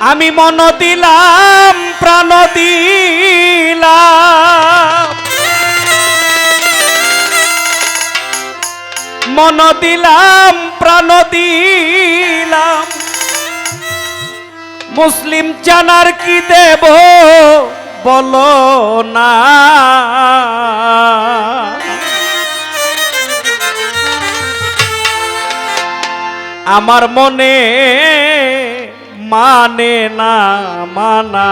আমি মন দিলাম, প্রাণ দিলাম। মন দিলাম, প্রাণ দিলাম। মুসলিম জানার কি দেব বলো না। আমার মনে মানে না মানা।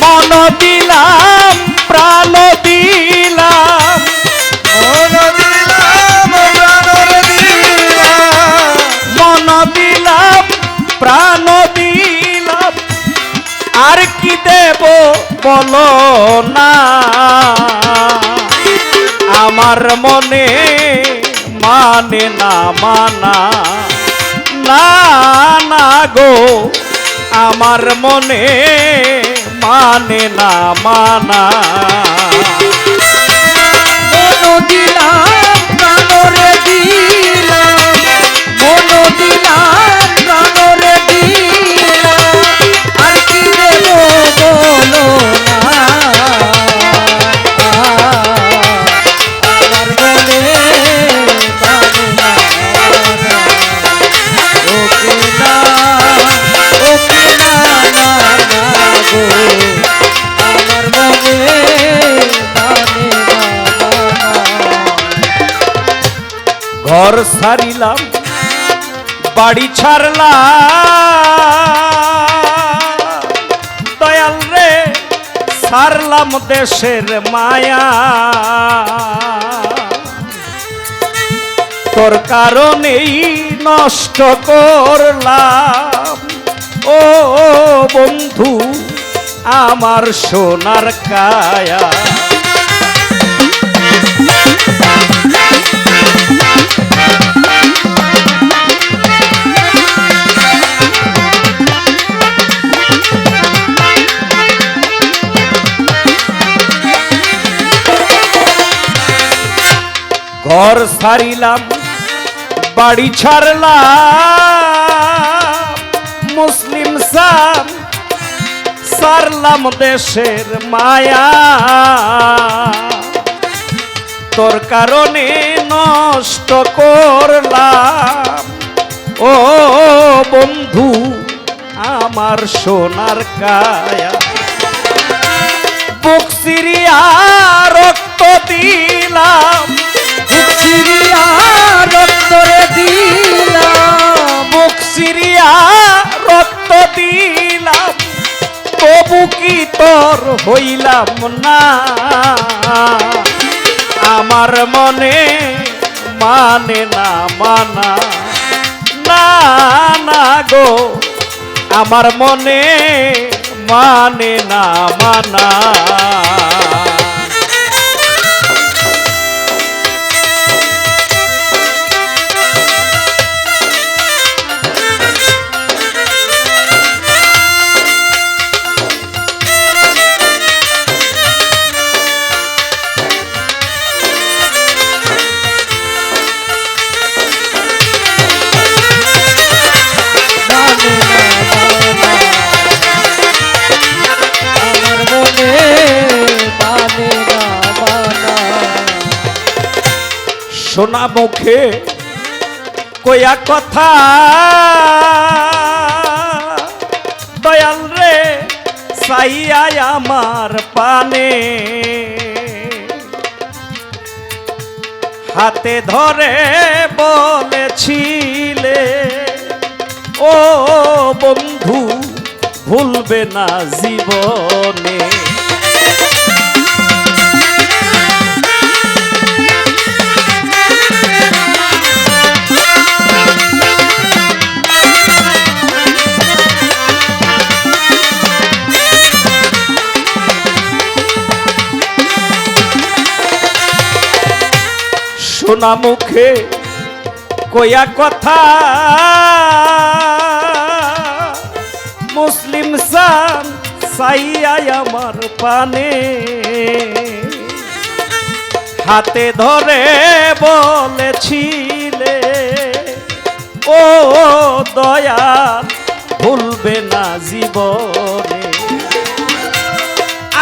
মন দিলাম আমার মনে মানে না মানা। না না গো আমার মনে মানে না মানা। ঘর সারিলাম, বাড়ি ছাড়লাম। দয়াল রে, সারলাম দেশের মায়া। তোর কারণেই নষ্ট করলাম। ও বন্ধু, আমার সোনার কায়া। সারিলাম বাড়ি ছাড়লাম, মুসলিম সাম সারলাম দেশের মায়া। তোর কারণে নষ্ট করলাম। ও বন্ধু, আমার সোনার কায়া। বুক সিরিয়া রক্ত দিলাম কি তোর হইলাম না। আমার মনে মানে না, মানা। না না গো, আমার মনে মানে না মানে। সোনা মুখে কয়া কথা। দয়াল রে সাইয়াই আমার পানে। হাতে ধরে বলেছিলে, ও বন্ধু, ভুলবে না জীবনে। সোনা মুখে কয়া কথা। মুসলিম সান সাইয়াই আমার পানে হাতে ধরে বলেছিলে, ও দয়াল, ভুলবে না জীবনে।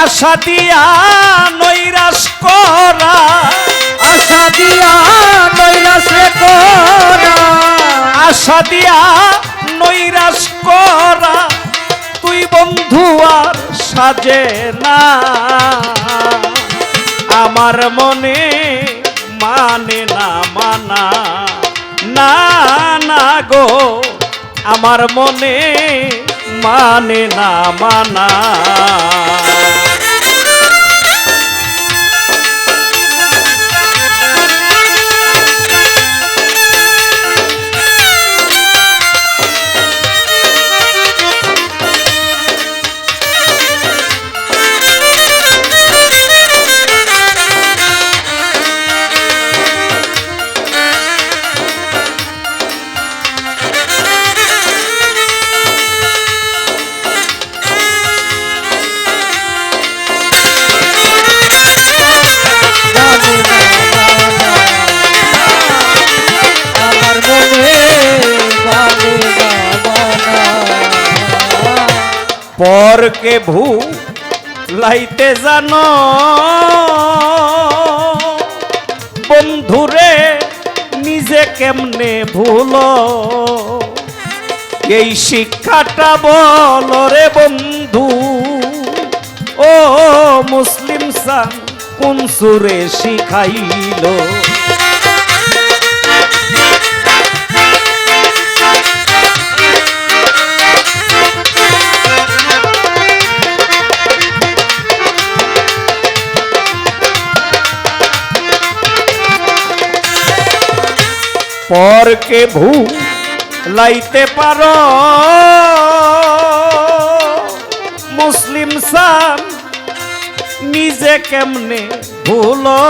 আশা দিয়া নৈরাশ করা আশা দিয়া নৈরাশ রে করা। আশা দিয়া করা। তুই বন্ধু আর সাজে না। আমার মনে মানে না, মানা। না না গো, আমার মনে মানে না, মানা। পরকে ভূ লাইতে জানো। বন্ধুরে, নিজে কেমনে ভুলো? এই শিক্ষাটা বল রে বন্ধু। ও মুসলিম সান, কোন সুরে শিখাইলো? পরকে ভূ লাইতে পারো? মুসলিম সান নিজে কেমনে ভুলো?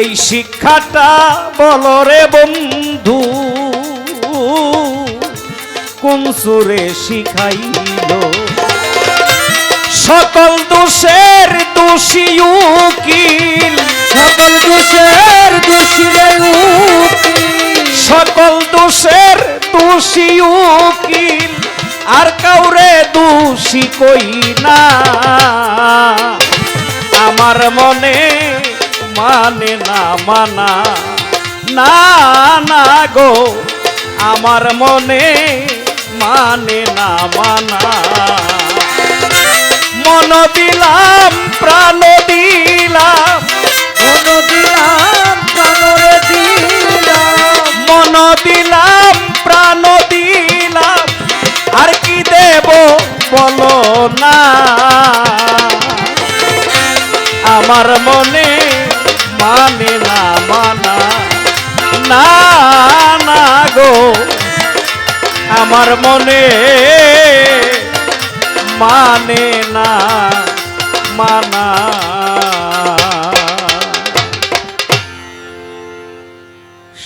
এই শিক্ষাটা বলো রে বন্ধু, কোন সুরে শিখাইলো? সকল দোষের দোষী উকিল, সকল দোষের সকল দোষের দোষী উকিল আর কাউরে দোষী কই না। আমার মনে মানে না মানা, না না গো, আমার মনে মানে না মানা। মন দিলাম, প্রাণ দিলাম, মন দিলাম আমার মনে মানে না মানা। না না গো, আমার মনে মানে না মানা।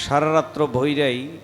সারা রাত্র ভৈরাই